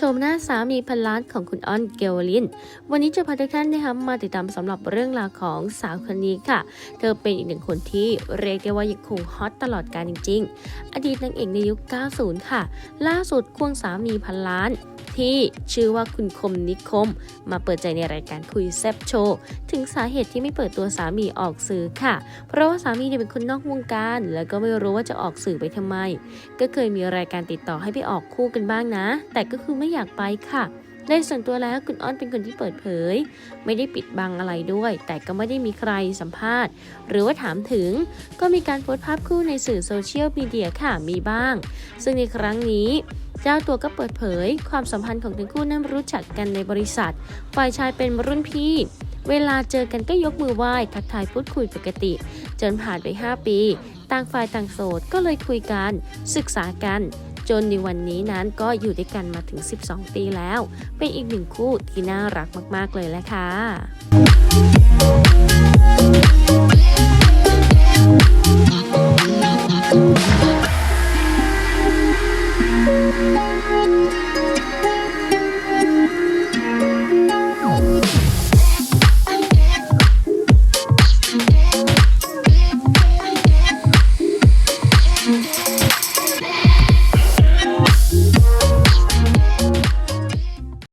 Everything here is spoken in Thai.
ชมหน้าสามีพันล้านของคุณอ้อนเกลวลิน วันนี้จะพาทุกท่านนะคะมาติดตามสำหรับเรื่องราวของสาวคนนี้ค่ะ เธอเป็นอีกหนึ่งคนที่เรียกได้ว่ายังคงฮอตตลอดการจริง ๆ อดีตนางเอกในยุค 90 ค่ะ ล่าสุดควงสามีพันล้านที่ชื่อว่าคุณคมนิคม มาเปิดใจในรายการคุยแซบโชว์ถึงสาเหตุที่ไม่เปิดตัวสามีออกสื่อค่ะ เพราะว่าสามีเนี่ยเป็นคนนอกวงการ แล้วก็ไม่รู้ว่าจะออกสื่อไปทำไม ก็เคยมีรายการติดต่อให้ไปออกคู่กันบ้างนะ แต่ก็คือไม่อยากไปค่ะ ในส่วนตัวแล้วคุณอ้อนเป็นคนที่เปิดเผย ไม่ได้ปิดบังอะไรด้วย แต่ก็ไม่ได้มีใครสัมภาษณ์ หรือว่าถามถึง ก็มีการโพสต์ภาพคู่ในสื่อโซเชียลมีเดียค่ะมีบ้าง ซึ่งในครั้งนี้เจ้าตัวก็เปิดเผย ความสัมพันธ์ของทั้งคู่นั้นรู้จักกันในบริษัท ฝ่ายชายเป็นรุ่นพี่ เวลาเจอกันก็ยกมือไหว้ทักทายพูดคุยปกติ จนผ่านไป 5 ปี ต่างฝ่ายต่างโสดก็เลยคุยกัน ศึกษากัน จนในวันนี้นั้นก็อยู่ด้วยกันมาถึง 12 ปีแล้ว เป็นอีกหนึ่งคู่ที่น่ารักมากๆเลยแหละค่ะ